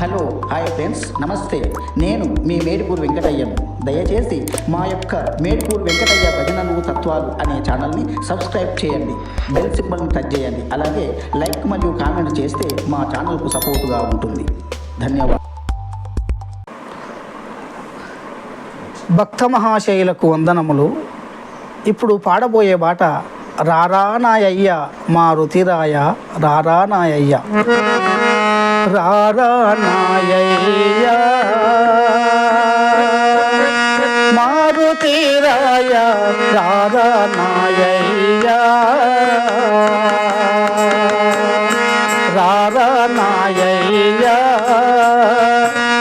Hello hi friends నమస్తే. నేను మీ మేడిపూర్ వెంకటయ్యను. దయచేసి మా యొక్క మేడిపూర్ వెంకటయ్య భజనలు తత్వాలు అనే ఛానల్ని సబ్స్క్రైబ్ చేయండి. బెల్ సింబల్ని టచ్ చేయండి. అలాగే లైక్ మరియు కామెంట్ చేస్తే మా ఛానల్కు సపోర్టుగా ఉంటుంది. ధన్యవాదాలు. భక్త మహాశైలకు వందనములు. ఇప్పుడు పాడబోయే బాట రారానాయయ్య మా రుతిరాయ రారా నాయయ్య మారుతీరాయ నాయయ్య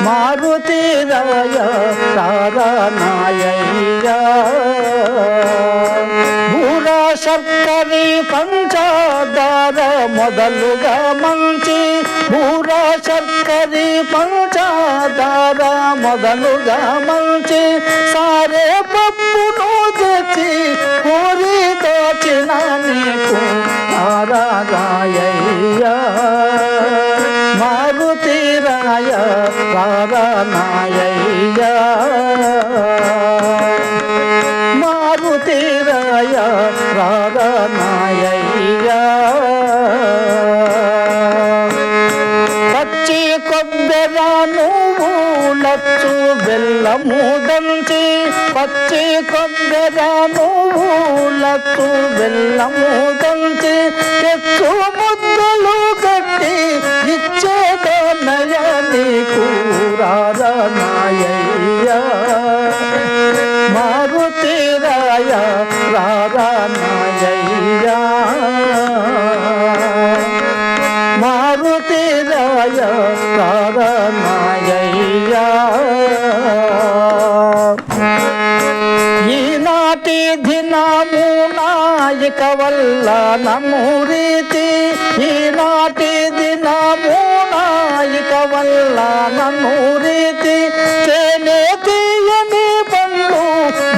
మా మారుతీరాయ రారా చక్కని శర్కరి పంచాదార మొదలుగా మంచి బూర చక్కని పంచాదార మొదలుగా మంచి సారే పప్పును తెచ్చి కోరి దోచిన నీకు నారాయయ్య. మారుతి రాయ నారాయయ్య బెల్లము దంచి పచ్చి కొబ్బెరాను లచ్చు బెల్లము దంచి. తెచ్చు ముద్దలు కట్టి ఇచ్చేదో నీకు రారాయయ్య మారుతి రాయ రారాయయ్య మారుతి రాయ రారాయయ్య ఈనాటి దినము నాయక వల్ల నమ్మురీతి ఈనాటి దినము నాయక వల్ల నమ్మురీతి రీతి. చేనే తీయని పండ్లు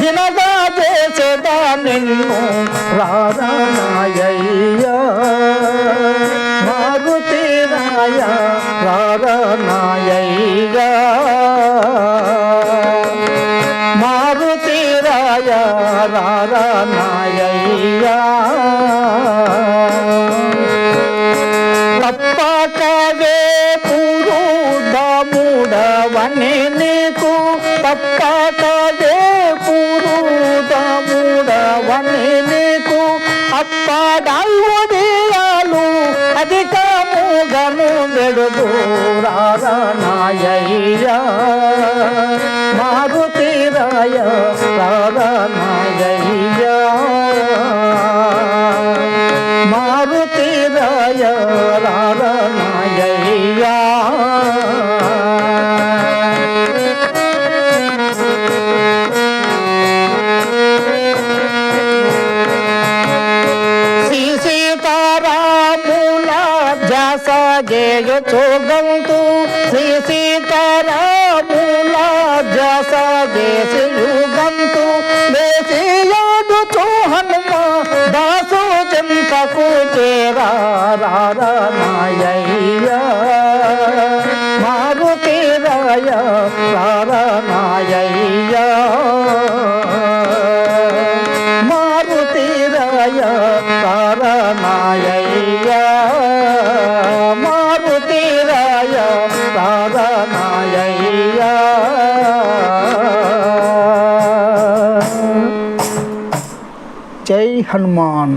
దినగా చేసేదా నిన్ను. రారాయయ్య మారుతి రాయ రారాయయ్య రారాయయ్య తప్పకవే పూరు దాముడవని నీకు తప్పకవే పూరు దాముడవని నీకు అప్పడాలు అధికముగను బెడుదు రారాయయ్య మారుతి జసగేయ శ్రీ సీతారాముల జసగేసియుగంతు వేసియాడు హనుమ దాసు చింతకు చేరా రారాయయ్య మారుతి రాయ రారాయయ్య হনুমান।